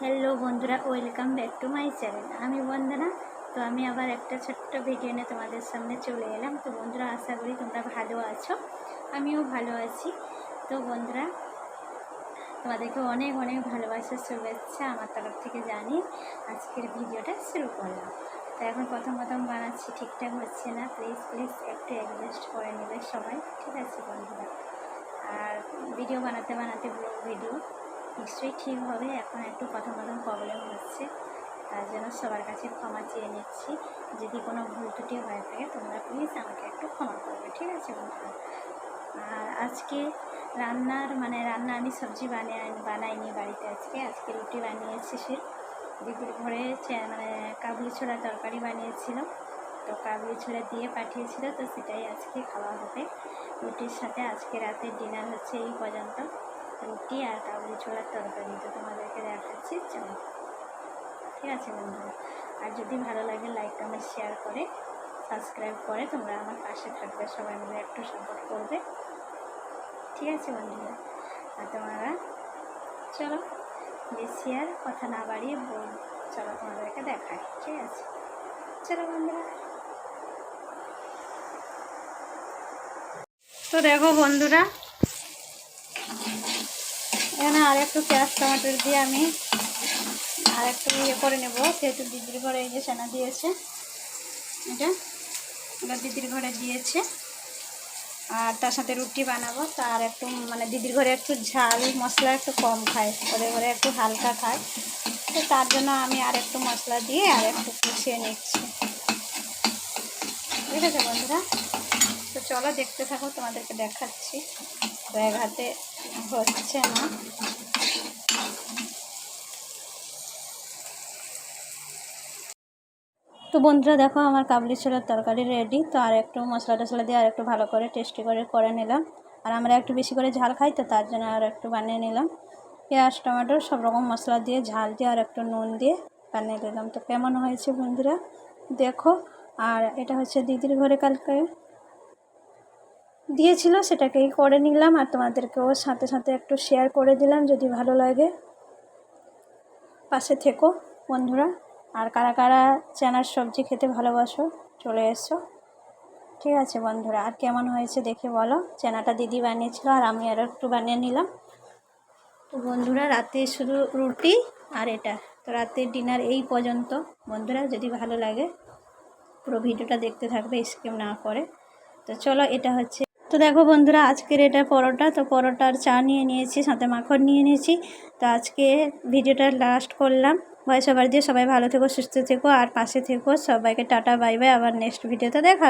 Hello বন্ধুরা, welcome back to my channel. আমি বন্দনা। তো আমি আবার একটা ছোট্ট ভিডিও নিয়ে তোমাদের সামনে চলে এলাম। তো বন্ধুরা, আশা করি তোমরা ভালো আছো। আমিও ভালো আছি। তো বন্ধুরা, তোমাদেরকে অনেক অনেক ভালোবাসার শুভেচ্ছা আমার তরফ থেকে জানি আজকের ভিডিওটা শুরু করলাম। তো এখন প্রথম প্রথম বানাচ্ছি, ঠিকঠাক হচ্ছে না? প্লিজ প্লিজ একটু অ্যাডজাস্ট করে নেবে সবাই। ঠিক আছে বন্ধুরা। আর ভিডিও বানাতে বানাতে ভিডিও নিশ্চয়ই ঠিক হবে, এখন একটু কথা প্রথম প্রবলেম হচ্ছে। তার জন্য সবার কাছে ক্ষমা চেয়ে নিচ্ছি। যদি কোনো ভুল ত্রুটি হয়ে থাকে, তোমরা প্লিজ আমাকে একটু ক্ষমা করবে, ঠিক আছে বন্ধুরা আর আজকে রান্নার মানে রান্না আমি সবজি বানিয়ে, বানাইনি বাড়িতে আজকে। আজকে রুটি বানিয়েছি সে। দিদির ঘরে চে- মানে কাবলি ছোলা তরকারি বানিয়েছিল তো কাবলি ছোলা দিয়ে পাঠিয়েছিল, তো সেটাই আজকে খাওয়া হবে। রুটির সাথে আজকে রাতের ডিনার হচ্ছে এই পর্যন্ত। রুটি আর কাবলি ছোলার তরকারি। তো তোমাদেরকে দেখাচ্ছি, চলো। ঠিক আছে বন্ধুরা? আর যদি ভালো লাগে লাইক কমেন্ট শেয়ার করে সাবস্ক্রাইব করে তোমরা আমার পাশে থাকবে। সবাই মিলে একটু সাপোর্ট করবে। ঠিক আছে বন্ধুরা? আর তোমরা, চলো, বেশি আর কথা না বাড়িয়ে বল, চলো তোমাদেরকে দেখাই। ঠিক আছে? চলো বন্ধুরা। তো দেখো বন্ধুরা এখানে আর একটু পেঁয়াজ, টমেটো দিয়ে আমি আর একটু ইয়ে করে নেব। সেহেতু দিদির ঘরে এই যে সেনা দিয়েছে, এটা এটা দিদির ঘরে দিয়েছে। আর তার সাথে রুটি বানাবো, তার একটু মানে দিদির ঘরে একটু ঝাল মশলা একটু কম খায়, ওদের ঘরে একটু হালকা খায়। তো তার জন্য আমি আর একটু মশলা দিয়ে আর একটু কুচিয়ে নিচ্ছি। ঠিক আছে বন্ধুরা? তো চলো দেখতে থাকো, তোমাদেরকে দেখাচ্ছি। এক হাতে হচ্ছে না। তো বন্ধুরা দেখো, আমার কাবলি ছোলার তরকারি রেডি তো আর একটু মশলা টশলা দিয়ে আর একটু ভালো করে টেস্টি করে করে নিলাম। আর আমরা একটু বেশি করে ঝাল খাই, তো তার জন্য আর একটু বানিয়ে নিলাম। পেঁয়াজ, টমেটো সব রকম মশলা দিয়ে, ঝাল দিয়ে আর একটু নুন দিয়ে বানিয়ে নিলাম তো কেমন হয়েছে বন্ধুরা? দেখো, আর এটা হচ্ছে দিদির ঘরে কালকে। দিয়েছিল, সেটাকেই করে নিলাম আর তোমাদেরকেও সাথে সাথে একটু শেয়ার করে দিলাম যদি ভালো লাগে। পাশে থেকো বন্ধুরা। আর কারা কারা চানার সবজি খেতে ভালোবাসো, চলে এসো। ঠিক আছে বন্ধুরা, আর কেমন হয়েছে দেখে বলো। চানাটা দিদি বানিয়েছিল আর আমি আরও একটু বানিয়ে নিলাম। তো বন্ধুরা, রাতে শুধু রুটি আর এটা। তো রাতের ডিনার এই পর্যন্ত। বন্ধুরা, যদি ভালো লাগে পুরো ভিডিওটা দেখতে থাকবে স্কিপ না করে। তো চলো, এটা হচ্ছে তো দেখো বন্ধুরা, আজকের এটা পরোটা। তো পরোটার চা নিয়ে নিয়েছি, সাথে মাখন নিয়ে নিয়েছি। তো আজকে ভিডিওটা লাস্ট করলাম। ভয় সবার দিয়ে সবাই ভালো থেকো, সুস্থ থেকো, আর পাশে থেকো। সবাইকে টাটা, বাই বাই। আবার নেক্সট ভিডিওতে দেখা